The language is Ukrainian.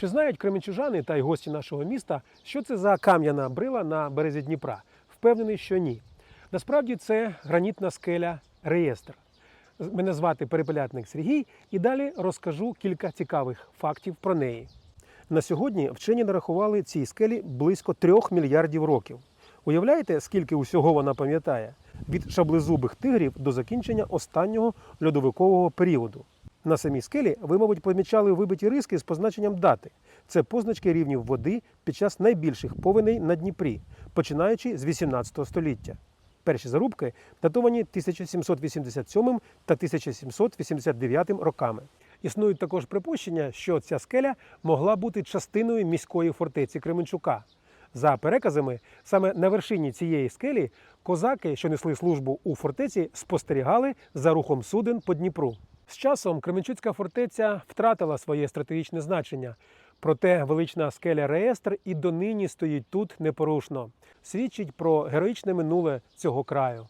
Чи знають кременчужани та й гості нашого міста, що це за кам'яна брила на березі Дніпра? Впевнений, що ні. Насправді це гранітна скеля реєстр. Мене звати перепелятник Сергій, і далі розкажу кілька цікавих фактів про неї. На сьогодні вчені нарахували цій скелі близько трьох мільярдів років. Уявляєте, скільки усього вона пам'ятає? Від шаблезубих тигрів до закінчення останнього льодовикового періоду. На самій скелі ви, мабуть, помічали вибиті риски з позначенням дати. Це позначки рівнів води під час найбільших повеней на Дніпрі, починаючи з 18 століття. Перші зарубки датовані 1787 та 1789 роками. Існують також припущення, що ця скеля могла бути частиною міської фортеці Кременчука. За переказами, саме на вершині цієї скелі козаки, що несли службу у фортеці, спостерігали за рухом суден по Дніпру. З часом Кременчуцька фортеця втратила своє стратегічне значення. Проте велична скеля реєстр і донині стоїть тут непорушно. Свідчить про героїчне минуле цього краю.